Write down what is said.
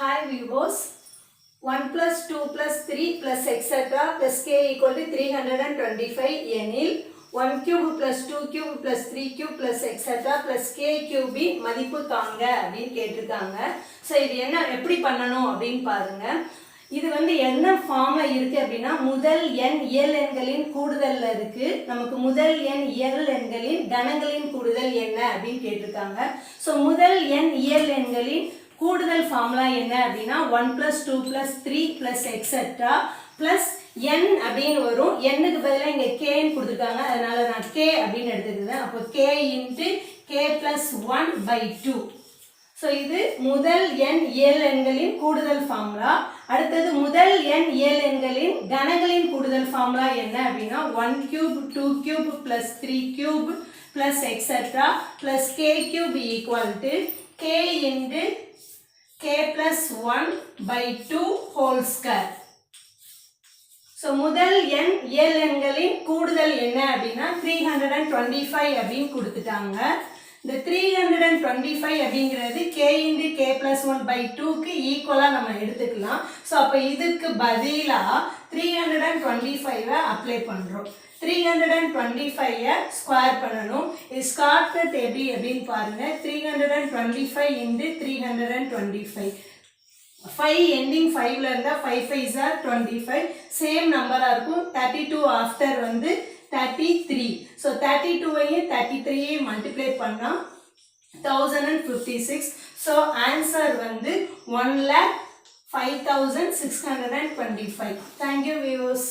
Hi viewers, 1 plus 2 plus 3 plus etc plus k equal to 325 எனில் 1 cube plus 2 cube plus 3 cube plus etc plus k cube இன் மதிப்பு காண்க அப்படின்னு கேட்டிருக்காங்க. So இது என்ன எப்படி பண்ணணும் அப்படின்னு பாருங்க. இது வந்து என்ன ஃபார்ம்ல இருக்குது அப்படின்னா முதல் எண் இயல் எண்களின் கூடுதலில் இருக்குது நமக்கு முதல் எண் இயல் எண்களின் கணங்களின் கூடுதல் என்ன அப்படின்னு கேட்டிருக்காங்க. ஸோ முதல் எண் இயல் எண்களின் கூடுதல் ஃபார்முலா என்ன அப்படின்னா one plus two plus three plus etcetera plus n அப்படின்னு வரும். எண்ணுக்கு பதிலாக இங்கே கேன்னு கொடுத்துருக்காங்க. அதனால நான் கே அப்படின்னு எடுத்துக்கிறேன் அப்போ k into k plus one by two so இது முதல் எண் ஏழு எண்களின் கூடுதல் ஃபார்முலா அடுத்தது முதல் எண் ஏழு எண்களின் கணங்களின் கூடுதல் ஃபார்முலா என்ன அப்படின்னா one cube two cube plus three cube plus etcetera plus k cube equal to k into k one by two whole square so முதல் எண் இயல் எண்களின் கூடுதல் என்ன அப்படின்னா three hundred and twenty five அப்படின்னு கொடுத்துட்டாங்க. இந்த three hundred and twenty five அப்படிங்கிறது k into k plus one by டூக்கு ஈக்குவலாக நம்ம எடுத்துக்கலாம். ஸோ அப்போ இதுக்கு பதிலாக த்ரீ ஹண்ட்ரட் அண்ட் டுவெண்ட்டி ஃபைவை அப்ளை பண்ணுறோம் த்ரீ ஹண்ட்ரட் அண்ட் டுவெண்ட்டி ஃபைவை ஸ்கொயர் பண்ணணும். இது ஸ்கார் எப்படி அப்படின்னு பாருங்கள் three hundred and twenty five into three hundred and twenty five five ending ஃபைவ்ல இருந்தால் five five or twenty five same நம்பராக இருக்கும். தேர்ட்டி டூ ஆஃப்டர் வந்து தேர்ட்டி த்ரீ ஸோ தேர்ட்டி டூவையும் தேர்ட்டி த்ரீயையும் மல்டிப்ளை பண்ணால் thousand and fifty six so answer வந்து one lakh five thousand six hundred and twenty five thank you viewers